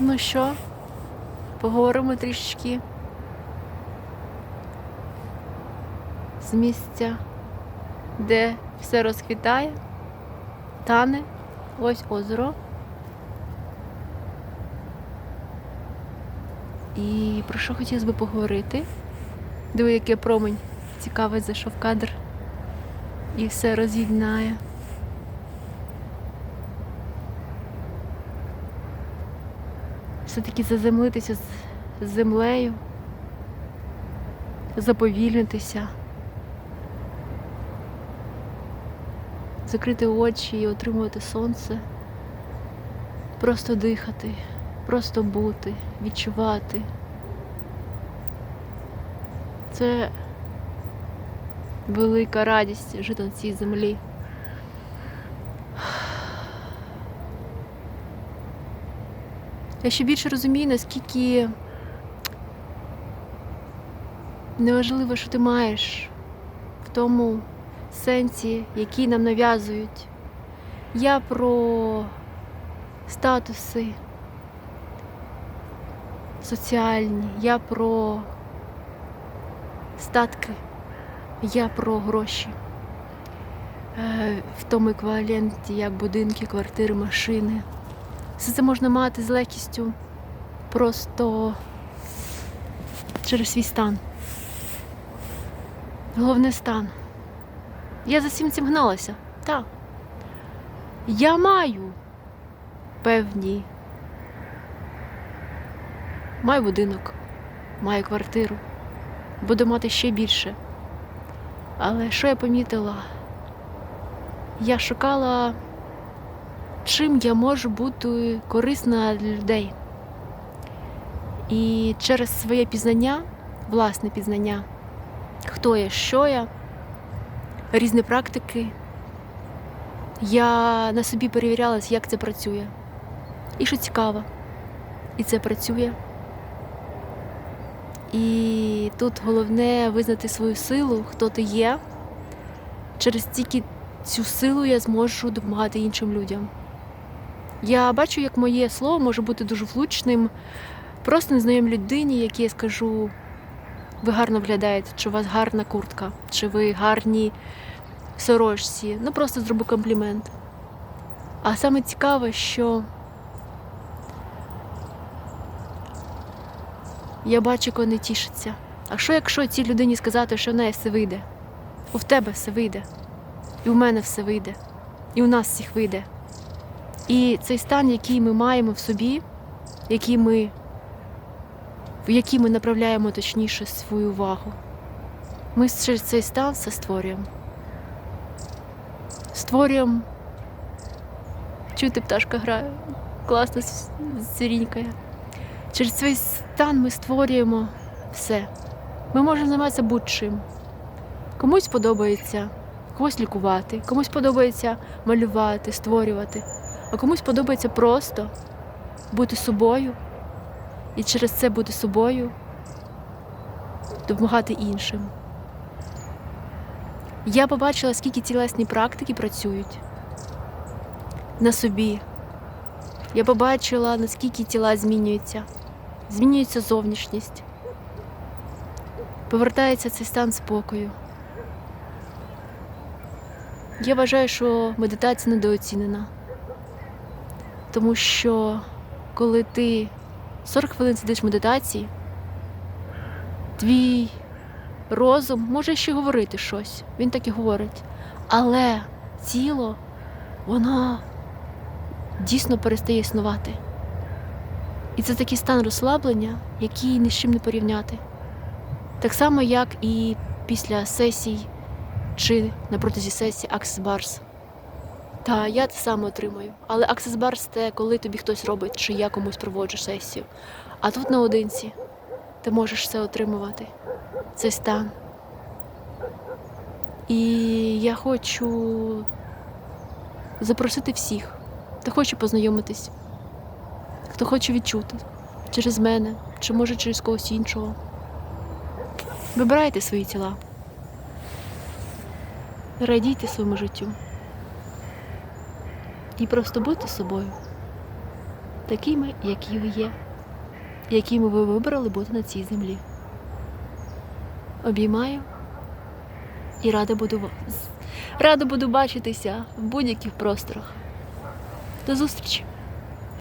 Ну що, поговоримо трішечки з місця, де все розквітає, тане, ось озеро. І про що хотілося би поговорити? Диви, який промень цікавий зайшов кадр і все роз'єднає. Все-таки заземлитися з землею, заповільнитися, закрити очі і отримувати сонце, просто дихати, просто бути, відчувати. Це велика радість жити на цій землі. Я ще більше розумію, наскільки неважливо, що ти маєш в тому сенсі, який нам нав'язують. Я про статуси соціальні, я про статки, я про гроші. Е, В тому еквіваленті, як будинки, квартири, машини. Все це можна мати з легкістю просто через свій стан. Головне стан. Я за всім цим гналася. Так. Я маю певні. Маю будинок, маю квартиру, буду мати ще більше. Але що я помітила? Я шукала чим я можу бути корисна для людей. І через своє пізнання, власне пізнання, хто я, що я, різні практики, я на собі перевірялась, як це працює. І що цікаво, і це працює. І тут головне визнати свою силу, хто ти є. Через тільки цю силу я зможу допомагати іншим людям. Я бачу, як моє слово може бути дуже влучним, просто незнайомій людині, якій я скажу, ви гарно виглядаєте, чи у вас гарна куртка, чи ви гарні сорочці. Ну просто зроблю комплімент. А саме цікаве, що я бачу, як вони тішаться. А що якщо цій людині сказати, що в неї все вийде? У тебе все вийде, і в мене все вийде, і у нас всіх вийде. І цей стан, який ми маємо в собі, який ми, в який ми направляємо точніше свою увагу, ми через цей стан все створюємо. Створюємо. Чути, пташка грає, класно сирінькає. Через цей стан ми створюємо все. Ми можемо займатися будь-чим. Комусь подобається когось лікувати, комусь подобається малювати, створювати. А комусь подобається просто бути собою і через це бути собою, допомагати іншим. Я побачила, скільки тілесні практики працюють на собі. Я побачила, наскільки тіла змінюються, змінюється зовнішність, повертається цей стан спокою. Я вважаю, що медитація недооцінена. Тому що коли ти 40 хвилин сидиш в медитації, твій розум може ще говорити щось, він так і говорить. Але тіло, воно дійсно перестає існувати. І це такий стан розслаблення, який ні з чим не порівняти. Так само, як і після сесій чи на протязі сесії Access Bars. Та я це саме отримую. Але Bars – це коли тобі хтось робить, чи я комусь проводжу сесію. А тут наодинці ти можеш все отримувати, цей стан. І я хочу запросити всіх, хто хоче познайомитись, хто хоче відчути через мене, чи може через когось іншого. Вибирайте свої тіла. Радійте своєму життю. І просто бути собою. такими, які ви є, якими ви вибрали бути на цій землі. Обіймаю і рада буду вас. рада буду бачитися в будь-яких просторах. До зустрічі!